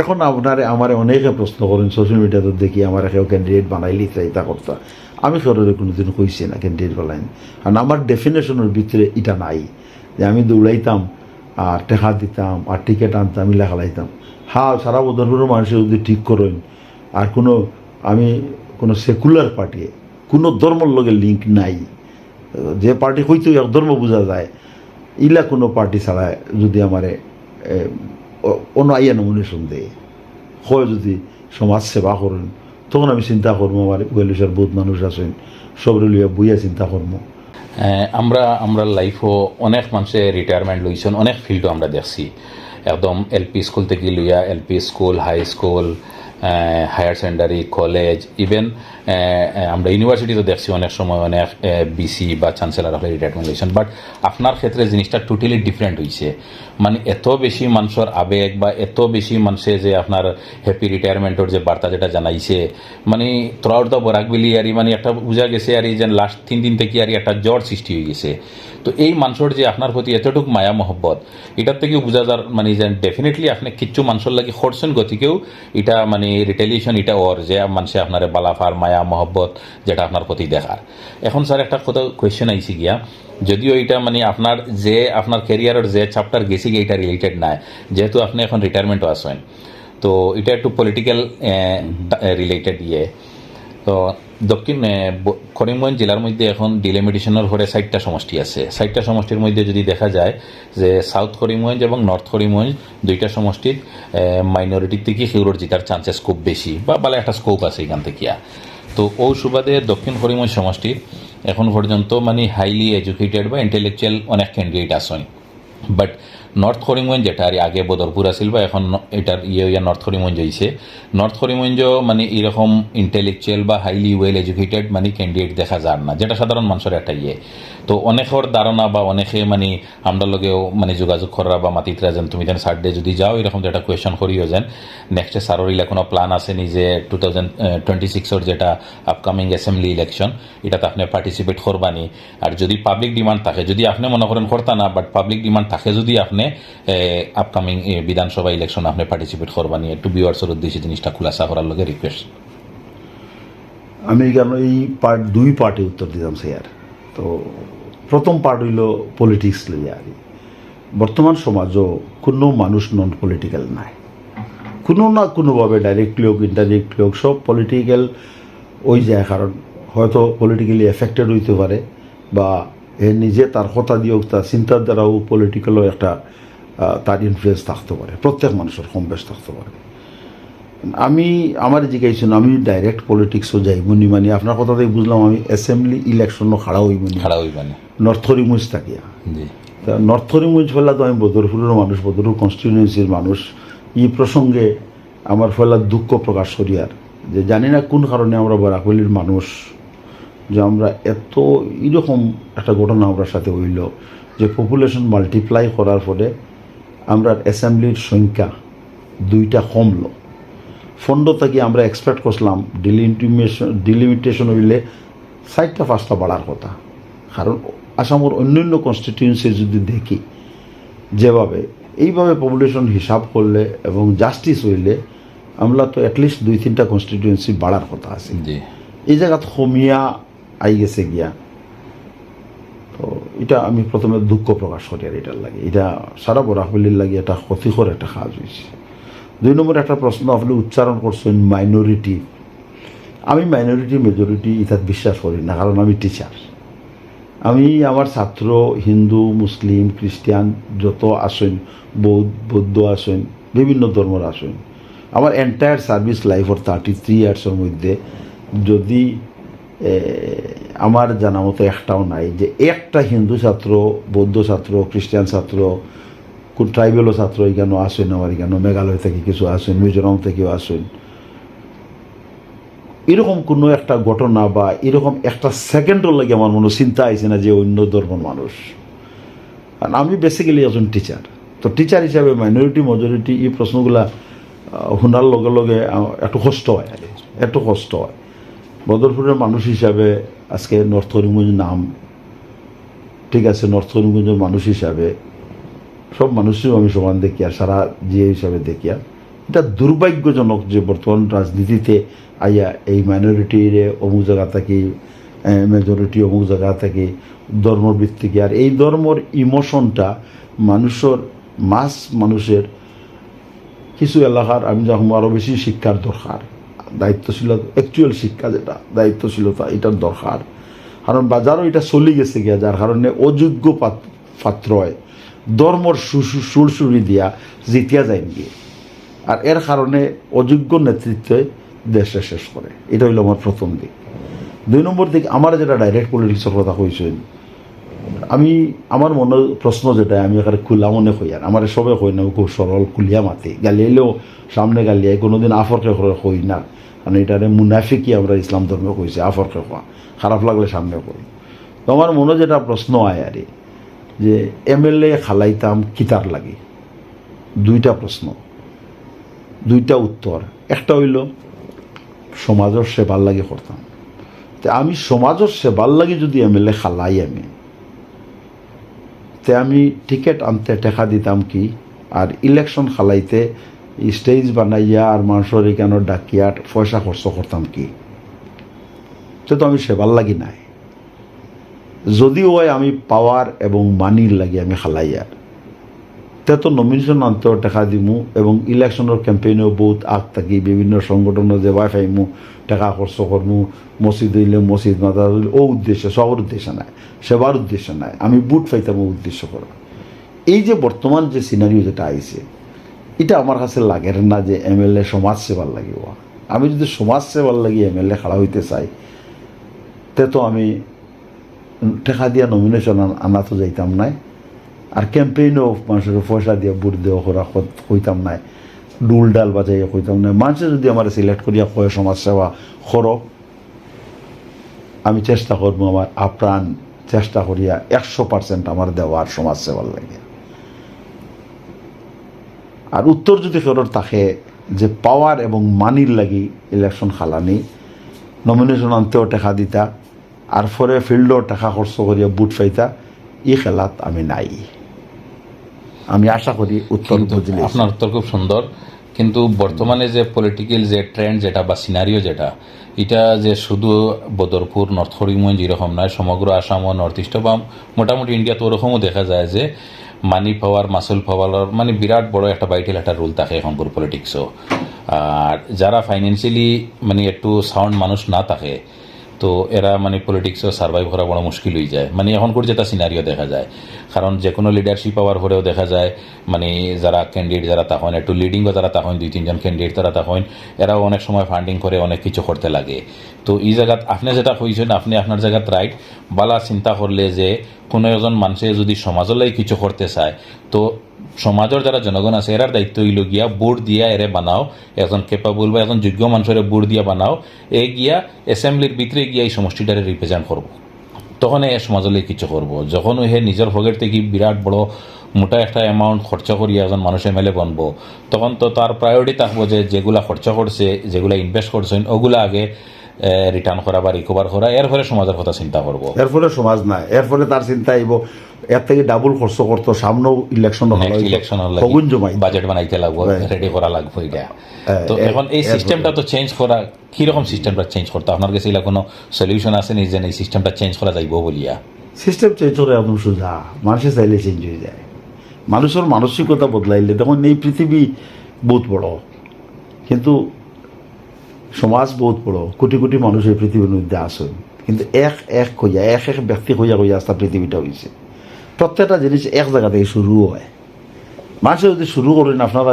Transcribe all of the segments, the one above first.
এখন আপনারে আমার অনেকে প্রশ্ন করেন সোশ্যাল মিডিয়াতে দেখি আমার কেউ ক্যান্ডিডেট বানাইলি চাইতা করতা। আমি সরের কোনোদিন কইছি না ক্যান্ডিডেট বানাইনি। কারণ আমার ডেফিনেশনের ভিতরে এটা নাই। যে আমি দৌড়াইতাম, আর টেকা দিতাম, আর টিকিট আনতাম ইলা খেলাইতাম হা সারা বদরপুরের মানুষের যদি ঠিক করেন, আর কোনো আমি কোনো সেকুলার পার্টি কোনো ধর্মর লগে লিঙ্ক নাই। যে পার্টি হইতে ধর্ম বোঝা যায়, ইলা কোনো পার্টি ছাড়া যদি আমারে অন্য আইয়া নমিনেশন দেয় হয় যদি সমাজ সেবা করেন, তখন আমি চিন্তা করব, আমার গৈলেশ্বর বহুত মানুষ আছেন, সবরে লইয়া বইয়া চিন্তা করব। আমরা আমরা লাইফও অনেক মানুষে রিটায়ারমেন্ট লইছেন, অনেক ফিল্ডও আমরা দেখছি। একদম এলপি স্কুল থেকে লইয়া LP school high school higher secondary college even আমরা ইউনিভার্সিটিতে দেখছি অনেক সময় অনেক বিসি বা চ্যান্সেলার হলে রিটায়ারমেন্ট বাট আপনার ক্ষেত্রে জিনিসটা টোটালি ডিফারেন্ট হয়েছে মানে এত বেশি মানুষের আবেগ বা এত বেশি মানুষে যে আপনার হ্যাপি রিটায়ারমেন্টের যে বার্তা যেটা জানাইছে মানে থ্রু আউট দ্য বরাক বিলি আর মানে একটা বোঝা গেছে আর এই যে লাস্ট তিন দিন থেকে আর একটা জ্বর সৃষ্টি হয়ে গেছে। তো এই মানুষের যে আপনার প্রতি এতটুকু মায়া, মহব্বত, এটার থেকেও বোঝা যার মানে যে ডেফিনেটলি আপনি কিচ্ছু মানুষের লাগে খরচন গতিকেও এটা মানে রিটেলিয়েশন এটা ওর যে মানুষে আপনার বালাফার, মায়া মহব্বত, যেটা আপনার প্রতি দেখার। এখন স্যার একটা কথা কোয়েশ্চেন আইসি গিয়া, যদিও এটা মানে আপনার যে, আপনার ক্যারিয়ারের যে চ্যাপ্টার গেছি গিয়ে এটা রিলেটেড নাই, যেহেতু আপনি এখন রিটায়ারমেন্টও আসেন তো এটা একটু পলিটিক্যাল রিলেটেড ইয়ে। তো দক্ষিণ করিমগঞ্জ জেলার মধ্যে এখন ডিলিমিটেশনের ঘরে ষাটটা সমষ্টি আছে। ষাটটা সমষ্টির মধ্যে যদি দেখা যায় যে সাউথ করিমগঞ্জ এবং নর্থ করিমগঞ্জ দুইটা সমষ্টির মাইনরিটির থেকে হিউরোর জিতার চান্সেস খুব বেশি, বা ভালো একটা স্কোপ আছে এখান থেকে। তো ও সুবাদে দক্ষিণ হরিময় সমষ্টির এখন পর্যন্ত মানে হাইলি এডুকেটেড বা ইন্টেলেকচুয়াল অনেক ক্যান্ডিডেট আসেন। বাট নর্থ করিমগঞ্জ যেটা আর আগে বদরপুর আছিল বা এখন এটার ইয়ে ইয়া নর্থ করিমগঞ্জ হয়েছে নর্থ করিমগঞ্জ মানে এরকম ইন্টেলেকচুয়াল বা হাইলি ওয়েল এডুকেটেড মানে ক্যান্ডিডেট দেখা যার না, যেটা সাধারণ মানুষের একটা ইয়ে। তো অনেকের ধারণা বা অনেকে মানে আমরা লগেও মানে যোগাযোগ করা বা মাতিতরা যেন তুমি যেন সার্ডে যদি যাও, এরকম একটা কোয়েশন করিও যেন। নেক্সটে সারোর ইলা কোনো প্ল্যান আছে নি যে টু থাউজেন্ড টোয়েন্টি সিক্সের যেটা আপকামিং অ্যাসেম্বলি ইলেকশন এটাতে আপনি পার্টিসিপেট করবানি আর যদি পাবলিক ডিমান্ড থাকে, যদি আপনি মনে করেন করতা না বাট পাবলিক ডিমান্ড থাকে যদি আপনি আপকামিং বিধানসভা ইলেকশন আপনি পার্টিসিপেট করবানি একটু বিওয়ার্সের উদ্দেশ্যে জিনিসটা খুলাসা করার লগে রিকোয়েস্ট আমি কেন এই পার্ট দুই পার্টে উত্তর দিতাম, স্যার? তো প্রথম পার্ট হইল পলিটিক্স লইয়া আর বর্তমান সমাজও কোনো মানুষ নন পলিটিক্যাল নাই। কোনো না কোনোভাবে ডাইরেক্টলি হোক ইনডাইরেক্টলি হোক সব পলিটিক্যাল ওই যায় কারণ হয়তো পলিটিক্যালি এফেক্টেড হইতে পারে বা এ নিজে তার কথা দিয়ে হোক তার চিন্তার দ্বারাও পলিটিক্যালও একটা তার ইনফ্লুয়েন্স থাকতে পারে। প্রত্যেক মানুষের কম বেশ থাকতে পারে। আমি আমার জিজ্ঞাসা আমি ডাইরেক্ট পলিটিক্সও যাইবনি মানে আপনার কথা থেকে বুঝলাম আমি অ্যাসেম্বলি ইলেকশনও খাড়া হইবনি খাড়া হইবানি নর্থ হরিমুজ থাকিয়া তা নর্থ হরিমুজ ফেলা তো আমি বদরপুরের মানুষ বদরপুর কনস্টিটিউয়েন্সির মানুষ। এই প্রসঙ্গে আমার ফেলা দুঃখ প্রকাশ করি আর। যে জানি না কোন কারণে আমরা বরাকলির মানুষ যে আমরা এত এরকম একটা ঘটনা আমরা সাথে হইল যে পপুলেশন মাল্টিপ্লাই করার ফলে আমরা অ্যাসেম্বলির সংখ্যা দুইটা কমলো। ফন্ড থেকে আমরা এক্সপেক্ট করছিলাম ডিলিমিটেশন ডিলিমিটেশন হইলে সাইডটা পাঁচটা বাড়ার কথা। কারণ আসামের অন্যান্য কনস্টিটিউয়েন্সি যদি দেখি যেভাবে এইভাবে পপুলেশন হিসাব করলে এবং জাস্টিস হইলে আমরা তো অ্যাটলিস্ট দুই তিনটা কনস্টিটিউয়েন্সি বাড়ার কথা আছে। এই জায়গাত কমিয়া আই গেছে গিয়া। তো এটা আমি প্রথমে দুঃখ প্রকাশ করি আর এটার লাগে। এটা সারা বরাকবলির লাগে এটা ক্ষতিকর একটা কাজ হয়েছে দুই নম্বর একটা প্রশ্ন আপনি উচ্চারণ করছেন মাইনরিটি আমি মাইনরিটি মেজরিটি ইথাত বিশ্বাস করি না, কারণ আমি টিচার আমি আমার ছাত্র, হিন্দু, মুসলিম, খ্রিস্টান, যত আসেন, বৌদ্ধ বৌদ্ধ আসেন, বিভিন্ন ধর্মর আসেন, আমার এন্টায়ার সার্ভিস লাইফর থার্টি থ্রি ইয়ার্সের মধ্যে যদি আমার জানা মতো একটাও নাই যে একটা হিন্দু ছাত্র, বৌদ্ধ ছাত্র, খ্রিস্টান ছাত্র কোন ট্রাইবেলও ছাত্র এখানে আসেন আমার এখানে মেঘালয় থেকে কিছু আসেন, মিজোরাম থেকেও আসেন। এরকম কোনো একটা ঘটনা বা এরকম একটা সেকেন্ডও লাগে আমার মনে চিন্তা আইছে না যে অন্য ধর্মের মানুষ। আর আমি বেসিক্যালি একজন টিচার তো টিচার হিসাবে মাইনরিটি মেজরিটি এই প্রশ্নগুলা শোনার লগে লগে একটু কষ্ট হয়। একটু কষ্ট হয়। বদরপুরের মানুষ হিসাবে আজকে নর্থ করিমগঞ্জ নাম। ঠিক আছে, নর্থ করিমগঞ্জের মানুষ হিসাবে। সব মানুষই আমি সমান দেখি আর সারা জিএ হিসাবে দেখি আর এটা দুর্ভাগ্যজনক যে বর্তমান রাজনীতিতে আইয়া এই মাইনরিটির অমুক জায়গা থাকি মেজরিটি অমুক জায়গা থেকে ধর্মভিত্তিক আর এই ধর্মর ইমোশনটা মানুষের মাস মানুষের কিছু এলাকার আমি যখন আরও বেশি শিক্ষার দরকার। দায়িত্বশীলতা অ্যাকচুয়াল শিক্ষা যেটা, দায়িত্বশীলতা, এটার দরকার। কারণ বাজারও এটা চলি গেছে গিয়া, যার কারণে অযোগ্য পাত- পাত্রয় ধর্মর সুরসুরি দিয়া জিতিয়া যায় গিয়ে আর এর কারণে অযোগ্য নেতৃত্বে দেশে শেষ করে। এটা হইল আমার প্রথম দিক। দুই নম্বর দিক, আমার যেটা ডাইরেক্ট পলিটিক্সের কথা কইছেন আমি, আমার মনে প্রশ্ন যেটা আমি এখানে খোলা মনে কই আর আমার সবে কই না খুব সরল খুলিয়া মাতি। গালিয়াইলেও সামনে গালিয়াই, কোনোদিন আফরকে করে কই না। কারণ এটারে মুনাফিকি আমরা ইসলাম ধর্মে কইছি আফরকে কোয়া খারাপ লাগলে সামনে কই তো আমার মনে যেটা প্রশ্ন আয় আরে যে এমএলএ খালাইতাম কিতার লাগে? দুইটা প্রশ্ন দুইটা উত্তর একটা হইল সমাজের সেবার লাগে করতাম তে আমি সমাজের সেবার লাগে যদি এমএলএ খালাই আমি তে আমি টিকিট আনতে টেকা দিতাম কি? আর ইলেকশন খালাইতে স্টেজ বানাইয়া আর মানুষের কেন ডাকিয়া পয়সা খরচ করতাম কি? তে আমি সেবার লাগি নাই। যদিও আমি পাওয়ার এবং মানির লাগে আমি খালাইয়ার। তে তো নমিনেশন আনতেও টাকা দিমু এবং ইলেকশনের ক্যাম্পেইনেও বহুত আগ থাকি বিভিন্ন সংগঠনও যে ওয়াই টাকা খরচ করমু মসজিদ হইলে মসজিদ মাতা হইলে ও উদ্দেশ্য সবার উদ্দেশ্য নাই সেবার উদ্দেশ্য নাই, আমি বুট পাইতাম ও উদ্দেশ্য করা এই যে বর্তমান যে সিনারিও যেটা আইছে এটা আমার কাছে লাগে না যে এমএলএ সমাজ সেবার লাগিব। আমি যদি সমাজ সেবার লাগি এমএলএ খাড়া হইতে চাই তে তো আমি টাকা দিয়া নমিনেশন আনা তো যাইতাম নাই। আর ক্যাম্পেইনও মানুষের পয়সা দিয়ে বুট দেওয়া করা কইতাম নাই। ডুল ডাল বাজাইয়া কইতাম নাই। মানুষে যদি আমার সিলেক্ট করিয়া কয়, সমাজ সেবা করো, আমি চেষ্টা করব আমার আপ্রাণ চেষ্টা করিয়া একশো পার্সেন্ট আমার দেওয়ার সমাজ সেবার লাগে। আর উত্তর যদি ফেরত থাকে যে পাওয়ার এবং মানির লাগি ইলেকশন খালানি নমিনেশন আনতেও টাকা দিতা, আর পরে ফিল্ডও টাকা খরচ করিয়া বুট পাইতা ই খেলাত আমি নাই। আমি আশা করি উত্তর বুঝলে। আপনার উত্তর খুব সুন্দর। কিন্তু বর্তমানে যে পলিটিক্যাল যে ট্রেন্ড যেটা বা সিনারিও যেটা এটা যে শুধু বদরপুর নর্থ করিমগঞ্জ এরকম নয় সমগ্র আসাম ও নর্থ ইস্ট বা মোটামুটি ইন্ডিয়াতে ওরকমও দেখা যায় যে মানি পাওয়ার মাসুল পাওয়ার মানে বিরাট বড় একটা বাইটেল একটা রোল থাকে এখনকার পলিটিক্সও আর যারা ফাইন্যান্সিয়ালি মানে একটু সাউন্ড মানুষ না থাকে তো এরা মানে পলিটিক্সও সার্ভাইভ করা বড় মুশকিল হয়ে যায়। মানে এখনকার যেটা সিনারিও দেখা যায়। কারণ যে কোনো লিডারশিপ পাওয়ার পরেও দেখা যায় মানে যারা ক্যান্ডিডেট যারা তখন, একটু লিডিংও যারা তখন, দুই, তিনজন ক্যান্ডিডেট তারা তখন, এরাও অনেক সময় ফান্ডিং করে অনেক কিছু করতে লাগে। তো এই জায়গাত আপনি যেটা কইছেন, আপনি আপনার জায়গাত রাইট বালা চিন্তা করলে যে কোনো এজন মানুষে যদি সমাজলৈ কিছু করতে চায়, তো সমাজের যারা জনগণ আছে এরার দায়িত্ব হইল গিয়া বোর্ড দিয়া এরে বানাও একজন কেপাবল বা একজন যোগ্য মানুষের বোর্ড দিয়া বানাও, এ গিয়া এসেম্বলির ভিতরে গিয়া এই সমষ্টিটারে রিপ্রেজেন্ট করব তখন এ সমাজলে কিছু করব যখন হে নিজের পকেট থেকে বিরাট বড় মোটা একটা অ্যামাউন্ট খরচা করিয়া একজন মানুষ এমএলএ বনবো, তখন তো তার প্রায়োরিটি থাকব যে যেগুলা খরচা করছে যেগুলা ইনভেস্ট করছেন ওগুলা আগে রিটার্ন করা বা রিকভার করা এর ফলে সমাজের কথা চিন্তা করব। এর ফলে সমাজ নাই এর ফলে তার চিন্তা আইব এর থেকে ডাবল খরচ করতো সামনেও ইলেকশন ইলেকশন বাজেট বানাইতে লাগবো রেডি করা লাগবো এটা তো এখন এই সিস্টেমটা তো চেঞ্জ করা কীরকম সিস্টেমটা চেঞ্জ করতে? আপনার কাছে এগুলা কোনো সলিউশন আছে নি যে এই সিস্টেমটা চেঞ্জ করা যাইব বলিয়া সিস্টেম চেঞ্জ করে একদম সোজা মানুষের চাইলে চেঞ্জ হয়ে যায়। মানুষের মানসিকতা বদলাইলে তখন এই পৃথিবী বহুত বড়। কিন্তু সমাজ বহুত বড়। কোটি কোটি মানুষ এই পৃথিবীর মধ্যে আসেন কিন্তু এক এক কইয়া, এক এক ব্যক্তি কইয়া কইয়া আস্তা পৃথিবীটা হয়েছে প্রত্যেকটা জিনিস এক জায়গা থেকে শুরু হয়। মানুষের যদি শুরু করেন আপনারা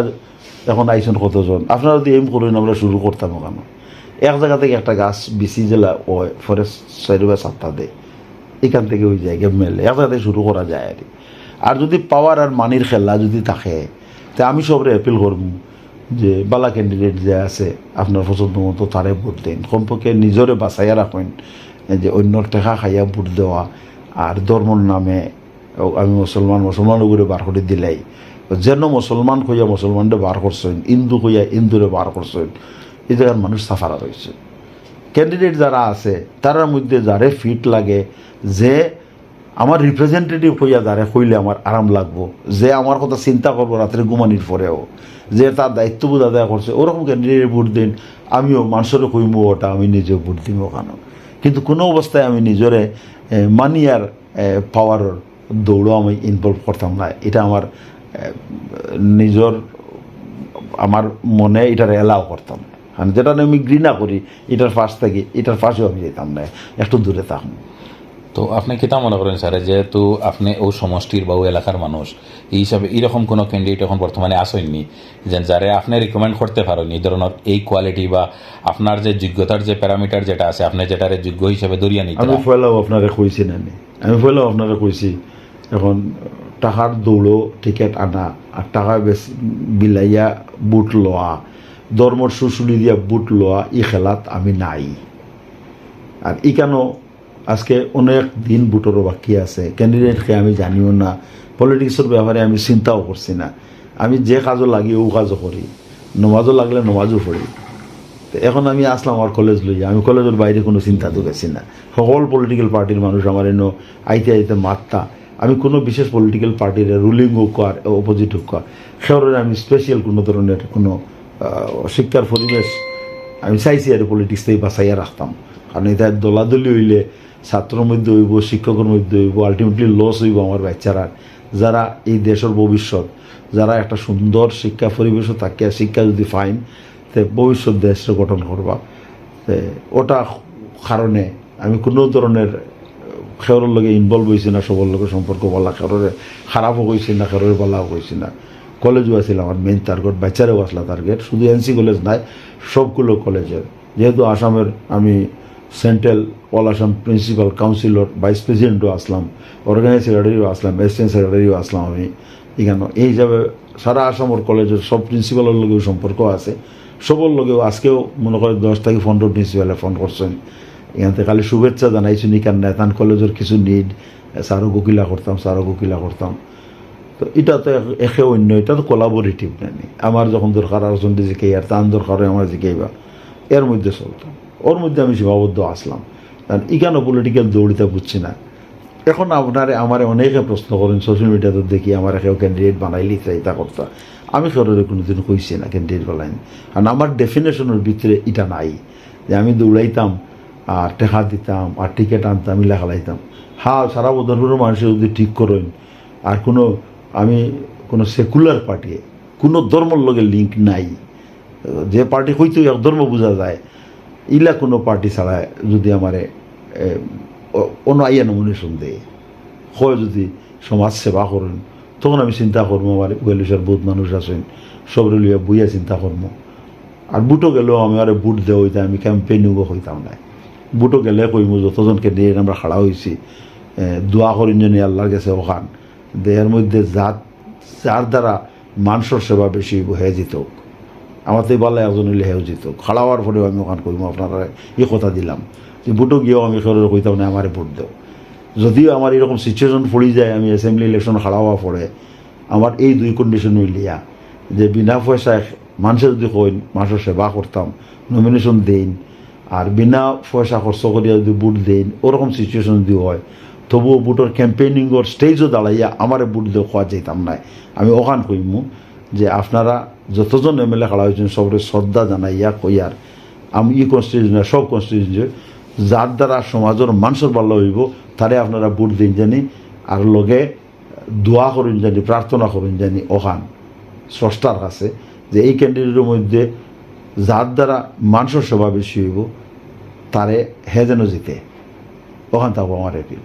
এখন আইসেন কতজন? আপনারা যদি এম করেন আমরা শুরু করতাম কেন এক জায়গা থেকে একটা গাছ বিসি জেলা হয় ফরেস্ট সাইড বা সাতটা দেয় এখান থেকে ওই যায়, গেম মেলে। এক জায়গা শুরু করা যায় আর আর যদি পাওয়ার আর মানির খেলা যদি থাকে, তা আমি সবরে অ্যাপিল করব যে বালা ক্যান্ডিডেট যে আছে, আপনার পছন্দ মতো তারে ভোট দেন। কমপক্ষে নিজরে বাঁচাইয়া রাখেন যে অন্যর টেকা খাইয়া ভোট দেওয়া, আর ধর্মর নামে আমি মুসলমান মুসলমান করে বার করে দিলাই। যেন মুসলমান কইয়া মুসলমানরে বার করছেন হিন্দু কইয়া হিন্দুরে বার করছেন, এই জায়গার মানুষ সাফারা রয়েছে। ক্যান্ডিডেট যারা আছে, তারার মধ্যে যারে ফিট লাগে, যে আমার রিপ্রেজেন্টেটিভ হইয়া দাঁড়ে হইলে আমার আরাম লাগবো। যে আমার কথা চিন্তা করব রাত্রে ঘুমানির পরেও। যে তার দায়িত্ববোধ আদায় করছে, ওরকম ক্যান্ডিডেট ভোট দিন, আমিও মানুষেরও কইমু ওটা, আমি নিজেও ভোট দিব ওখানে কিন্তু কোনো অবস্থায় আমি নিজরে মানি আর পাওয়ার দৌড়ও আমি ইনভলভ করতাম না। এটা আমার নিজর, আমার মনে এটার এলাও করতাম। আর যেটা আমি ঘৃণা করি, এটার ফাঁস থাকি, এটার ফাঁসেও আমি যেতাম না। একটু দূরে থাকুন। তো আপনি কিতা মনে করেন স্যার? যেহেতু আপনি ও সমষ্টির বা ও এলাকার মানুষ এই হিসাবে এরকম কোনো ক্যান্ডিডেট এখন বর্তমানে আসেননি যে যারে আপনি রিকমেন্ড করতে পারেন এই ধরনের এই কোয়ালিটি বা আপনার যে যোগ্যতার যে প্যারামিটার যেটা আছে আপনি যেটারে যোগ্য হিসাবে দরিয়া নিতে আমি পয়লাও আপনারে কইছি না নি। আমি পয়লাও আপনারে কইছি এখন টাকার দৌড়ো টিকেট আনা আর টাকা বেশ বিলাইয়া বুট লওয়া ধর্মর শুশুলি দিয়া বুট লওয়া ই খেলাত আমি নাই। আর ই কেন আজকে অনেক দিন বুটরও বাকি আছে। ক্যান্ডিডেটকে আমি জানিও না। পলিটিক্সের ব্যাপারে আমি চিন্তাও করছি না। আমি যে কাজও লাগি, ও কাজও করি। নমাজও লাগলে নমাজও পড়ি। এখন আমি আসলাম আমার কলেজ লইয়া। আমি কলেজের বাইরে কোনো চিন্তা তো গেছি না। সকল পলিটিক্যাল পার্টির মানুষ আমার এনে আইতে আইতে মাত্তা। আমি কোনো বিশেষ পলিটিক্যাল পার্টির রুলিং হোক আর অপোজিট হোক সেওরের আমি স্পেশাল কোনো ধরনের কোনো শিক্ষার পরিবেশ আমি চাইছি আর পলিটিক্স থেকে বাঁচাইয়া রাখতাম। কারণ এটা দলাদলি হইলে ছাত্রের মধ্যে হইব, শিক্ষকের মধ্যে হইব আলটিমেটলি লস হইব আমার বাচ্চারা যারা এই দেশের ভবিষ্যৎ, যারা একটা সুন্দর শিক্ষা পরিবেশও থাকে, শিক্ষা যদি ফাইন তে ভবিষ্যৎ দেশে গঠন করবা। ওটা কারণে আমি কোনো ধরনের খেরোর লগে ইনভলভ হয়েছি না, সবার লগে সম্পর্ক বলা খেরোরে খারাপও হয়েছি না খেরোরে বলাও হয়েছি না। কলেজও আছিল আমার মেইন টার্গেট বাচ্চারাও আসলা টার্গেট শুধু এনসি কলেজ নাই, সবগুলো কলেজের যেহেতু আসামের আমি central all Assam principal councillor vice প্রেসিডেন্টও আসলাম অর্গানাইজ সেক্রেটারিও আসলাম অ্যাসিস্ট্যান্ট সেক্রেটারিও আসলাম আমি। এখানে এই হিসাবে সারা আসামের কলেজের সব প্রিন্সিপালের লগেও সম্পর্ক আছে। সবর লগেও আজকেও মনে করে দশ থেকে পনেরো প্রিন্সিপালে ফোন করছেন। এখান থেকে খালি শুভেচ্ছা জানাইছি নিকান নেতান কলেজের কিছু নিড স্যারও গুকিলা করতাম, স্যারও গুকিলা করতাম। তো এটা তো একে অন্য, এটা তো কোলাবোরেটিভ নানি আমার যখন দরকার আর জন জিকাই আর তার দরকার হয়, আমার জিকাইবা এর মধ্যে চলতাম ওর মধ্যে আমি সীমাবদ্ধ আসলাম। ইকানো পলিটিক্যাল দৌড়িতে বুঝছি না। এখন আপনারে আমার অনেকে প্রশ্ন করেন সোশ্যাল মিডিয়াতে দেখি আমার কেউ ক্যান্ডিডেট বানাইলি এটা করতা। আমি সররে কোনোদিন কইছি না ক্যান্ডিডেট বানাইনি। কারণ আমার ডেফিনেশনের ভিতরে এটা নাই। যে আমি দৌড়াইতাম, আর টেকা দিতাম, আর টিকিট আনতাম ইলা খেলাইতাম হা, সারা বদরপুরের মানুষের যদি ঠিক করেন, আর কোনো, আমি কোনো সেকুলার পার্টি কোনো ধর্মর লগে লিঙ্ক নাই। যে পার্টি হইতো এক ধর্ম বোঝা যায়, ইলা কোনো পার্টি ছাড়া যদি আমারে অন্য আইয়া নমিনেশন দেয় হয় যদি সমাজ সেবা করেন, তখন আমি চিন্তা করব, আমার ওয়েলিশার বহুত মানুষ আছেন, সবরে লিয়া বইয়া চিন্তা করব। আর বুটো গেলেও আমি আরে বুট দেওয়া হইতাম আমি ক্যাম্পেইনিংও হইতাম না বুটো গেলে কইমু, যতজনকে দিয়ে আমরা খাড়া হয়েছি দোয়া করিন জানি আল্লাহর কাছে ওখান। দেহের মধ্যে যার যার দ্বারা মানুষের সেবা বেশি হইব, হে জিতক। আমার তো বলে একজন হইলে হেও জিতক খাড়া হওয়ার পরেও আমি ওখান কইমু আপনারা এই কথা দিলাম। যে বুটো গিয়েও আমি সরের কইতাম, না, আমারে ভোট দেও। যদিও আমার এরকম সিচুয়েশন পড়ি যায়, আমি অ্যাসেম্বলি ইলেকশন খাড়া হওয়া পড়ে আমার এই দুই কন্ডিশন হইলিয়া, যে বিনা পয়সায় মানুষের যদি কইন, মানুষের সেবা করতাম নমিনেশন দেন আর বিনা পয়সা খরচ করিয়া যদি বুট দেন ওরকম সিচুয়েশন যদি হয়, তবুও বুটের ক্যাম্পেইনিংয়ের স্টেজও দাঁড়াইয়া আমারে বুট দিয়ে খোয়া যেতাম নাই। আমি ওখান কইমু যে আপনারা যতজন এম এল এ খাড়া হয়েছেন, সবরে শ্রদ্ধা জানাইয়া কইয়ার আমি ই কনস্টিটিউশন সব কনস্টিটিউশন যার দ্বারা সমাজের মানুষের ভালো হইব, তারে আপনারা বুট দিন জানি, আর লগে দোয়া করুন জানি, প্রার্থনা করুন জানি ওখান স্রষ্টার কাছে, যে এই ক্যান্ডিডেটের মধ্যে যার দ্বারা মানুষের সেবা বেশি হইব, তারে হে যেন জিতে। ওখান থাকব আমার এপিল।